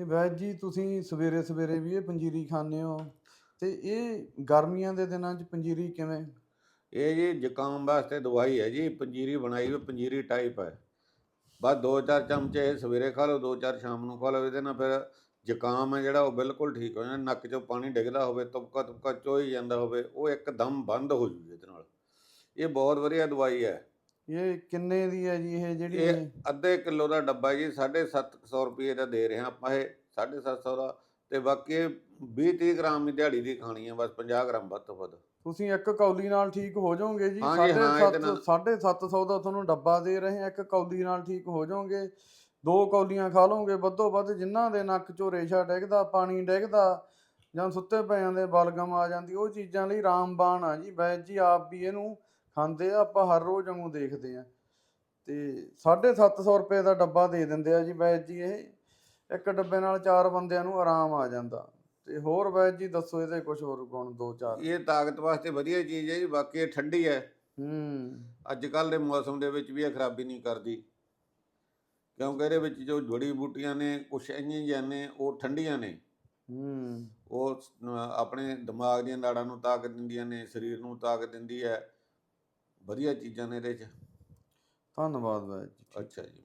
ਇਹ ਵੈਦ ਜੀ, ਤੁਸੀਂ ਸਵੇਰੇ ਸਵੇਰੇ ਵੀ ਇਹ ਪੰਜੀਰੀ ਖਾਂਦੇ ਹੋ। ਤੇ ਇਹ ਗਰਮੀਆਂ ਦੇ ਦਿਨਾਂ 'ਚ ਪੰਜੀਰੀ ਕਿਵੇਂ? ਇਹ ਜੀ ਜ਼ੁਕਾਮ ਵਾਸਤੇ ਦਵਾਈ ਹੈ ਜੀ, ਪੰਜੀਰੀ ਬਣਾਈ ਹੋਈ, ਪੰਜੀਰੀ ਟਾਈਪ ਹੈ। ਬਸ ਦੋ ਚਾਰ ਚਮਚੇ ਸਵੇਰੇ ਖਾ ਲਓ, ਦੋ ਚਾਰ ਸ਼ਾਮ ਨੂੰ ਖਾ ਲਓ, ਇਹਦੇ ਨਾਲ ਫਿਰ ਜ਼ੁਕਾਮ ਹੈ ਜਿਹੜਾ, ਉਹ ਬਿਲਕੁਲ ਠੀਕ ਹੋ ਜਾਂਦਾ, ਨੱਕ 'ਚੋਂ ਪਾਣੀ ਡਿੱਗਦਾ ਹੋਵੇ ਤੁਪਕਾ ਤੁਪਕਾ ਚੋਈ ਜਾਂਦਾ ਹੋਵੇ, ਉਹ ਇੱਕਦਮ ਬੰਦ ਹੋ ਜੂ ਇਹਦੇ ਨਾਲ। ਇਹ ਬਹੁਤ ਵਧੀਆ ਦਵਾਈ ਹੈ। ਇਹ ਕਿੰਨੇ ਦੀ ਹੈ ਜੀ ਇਹ ਜਿਹੜੀ ਇਹ ਅੱਧੇ ਕਿਲੋ ਦਾ ਡੱਬਾ ਜੀ 750 ਰੁਪਏ ਦਾ ਦੇ ਰਹੇ ਆਪਾਂ ਇਹ 750 ਦਾ। ਤੇ ਬਾਕੀ 20 30 ਗ੍ਰਾਮ ਦੀ ਦਿਹਾੜੀ ਦੀ ਖਾਣੀ ਹੈ ਬਸ 50 ਗ੍ਰਾਮ ਵੱਧ ਤੋਂ ਵੱਧ। ਤੁਸੀਂ ਇੱਕ ਕੌਲੀ ਨਾਲ ਠੀਕ ਹੋ ਜਾਓਗੇ ਜੀ ਹਾਂ ਜੀ, ਹਾਂ, ਇਹਦੇ ਨਾਲ। 750 ਦਾ ਤੁਹਾਨੂੰ ਡੱਬਾ ਦੇ ਰਹੇ ਆ ਇੱਕ ਕੌਲੀ ਨਾਲ ਠੀਕ ਹੋ ਜਾਓਗੇ। ਦੋ ਕੌਲੀਆਂ ਖਾ ਲਓਗੇ ਵੱਧੋ ਵੱਧ ਜਿਨ੍ਹਾਂ ਦੇ ਨੱਕ ਚੋਂ ਰੇਸ਼ਾ ਡਿੱਗਦਾ ਪਾਣੀ ਡਿੱਗਦਾ ਜਾਂ ਸੁੱਤੇ ਪਏ ਦੇ ਬਲਗਮ ਆ ਜਾਂਦੀ ਉਹ ਚੀਜ਼ਾਂ ਲਈ ਰਾਮਬਾਣ ਆ ਜੀ ਵੈਦ ਜੀ ਆਪ ਵੀ ਇਹਨੂੰ ਖਾਂਦੇ ਆ ਆਪਾਂ ਹਰ ਰੋਜ਼ ਵਾਂਗੂ ਦੇਖਦੇ ਆ। ਤੇ 750 ਰੁਪਏ ਦਾ ਡੱਬਾ ਦੇ ਦਿੰਦੇ ਆ ਜੀ ਵੈਦ ਜੀ ਇਹ। ਇੱਕ ਡੱਬੇ ਨਾਲ ਚਾਰ ਬੰਦਿਆਂ ਨੂੰ ਆਰਾਮ ਆ ਜਾਂਦਾ। ਤੇ ਹੋਰ ਵੈਦ ਜੀ ਦੱਸੋ ਇਹਦੇ ਕੁਝ ਹੋਰ ਗੁਣ ਦੋ ਚਾਰ। ਇਹ ਤਾਕਤ ਵਾਸਤੇ ਵਧੀਆ ਚੀਜ਼ ਹੈ ਜੀ ਬਾਕੀ ਇਹ ਠੰਡੀ ਹੈ। ਹੂੰ। ਅੱਜ ਕੱਲ ਦੇ ਮੌਸਮ ਦੇ ਵਿੱਚ ਵੀ ਇਹ ਖਰਾਬੀ ਨਹੀਂ ਕਰਦੀ। ਕਿਉਂਕਿ ਇਹਦੇ ਵਿੱਚ ਜੋ ਜੜੀ ਬੂਟੀਆਂ ਨੇ ਕੁਛ ਇੰਨੀਆਂ ਜਿਹੀਆਂ ਨੇ ਉਹ ਠੰਡੀਆਂ ਨੇ। ਹੂੰ। ਉਹ ਆਪਣੇ ਦਿਮਾਗ ਦੀਆਂ ਨਾੜਾਂ ਨੂੰ ਤਾਕਤ ਦਿੰਦੀਆਂ ਨੇ ਸਰੀਰ ਨੂੰ ਤਾਕਤ ਦਿੰਦੀ ਹੈ। ਵਧੀਆ ਚੀਜ਼ਾਂ ਨੇ ਇਹਦੇ 'ਚ। ਧੰਨਵਾਦ ਵੈਦ ਜੀ। ਅੱਛਾ ਜੀ।